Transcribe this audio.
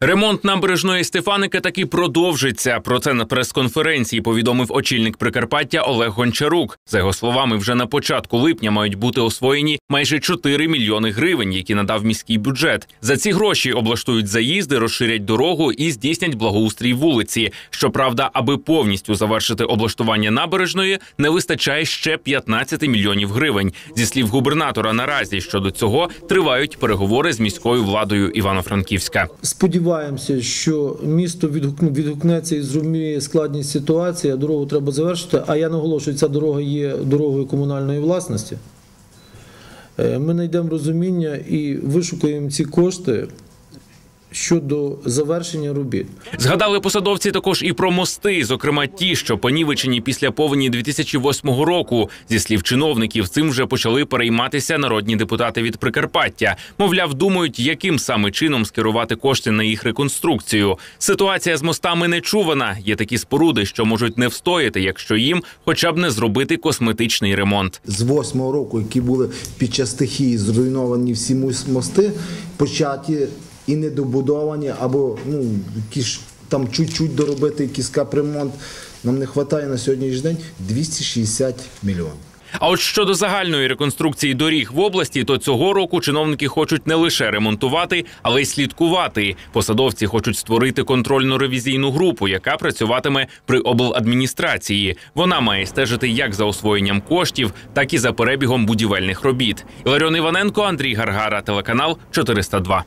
Ремонт набережної Стефаника таки продовжиться. Про це на прес-конференції повідомив очільник Прикарпаття Олег Гончарук. За його словами, вже на початку липня мають бути освоєні майже 4 мільйони гривень, які надав міський бюджет. За ці гроші облаштують заїзди, розширять дорогу і здійснять благоустрій вулиці. Щоправда, аби повністю завершити облаштування набережної, не вистачає ще 15 мільйонів гривень. Зі слів губернатора, наразі щодо цього тривають переговори з міською владою Івано-Франківська. Сподіваємося, що місто відгукнеться і зрозуміє складність ситуації, дорогу треба завершити. А я наголошую, ця дорога є дорогою комунальної власності. Е, Ми знайдемо розуміння і вишукаємо ці кошти щодо завершення робіт. Згадали посадовці також і про мости, зокрема ті, що понівечені після повені 2008 року. Зі слів чиновників, цим вже почали перейматися народні депутати від Прикарпаття. Мовляв, думають, яким саме чином скерувати кошти на їх реконструкцію. Ситуація з мостами не чувана. Є такі споруди, що можуть не встояти, якщо їм хоча б не зробити косметичний ремонт. з восьмого року, які були під час стихії зруйновані всі мос- мости, початі і недобудовані, або ну, якісь там чуть-чуть доробити якийсь капремонт. Нам не вистачає на сьогоднішній день 260 мільйонів. А от щодо загальної реконструкції доріг в області, то цього року чиновники хочуть не лише ремонтувати, але й слідкувати. Посадовці хочуть створити контрольно-ревізійну групу, яка працюватиме при обладміністрації. Вона має стежити як за освоєнням коштів, так і за перебігом будівельних робіт. Іларіон Іваненко, Андрій Гаргара, телеканал 402.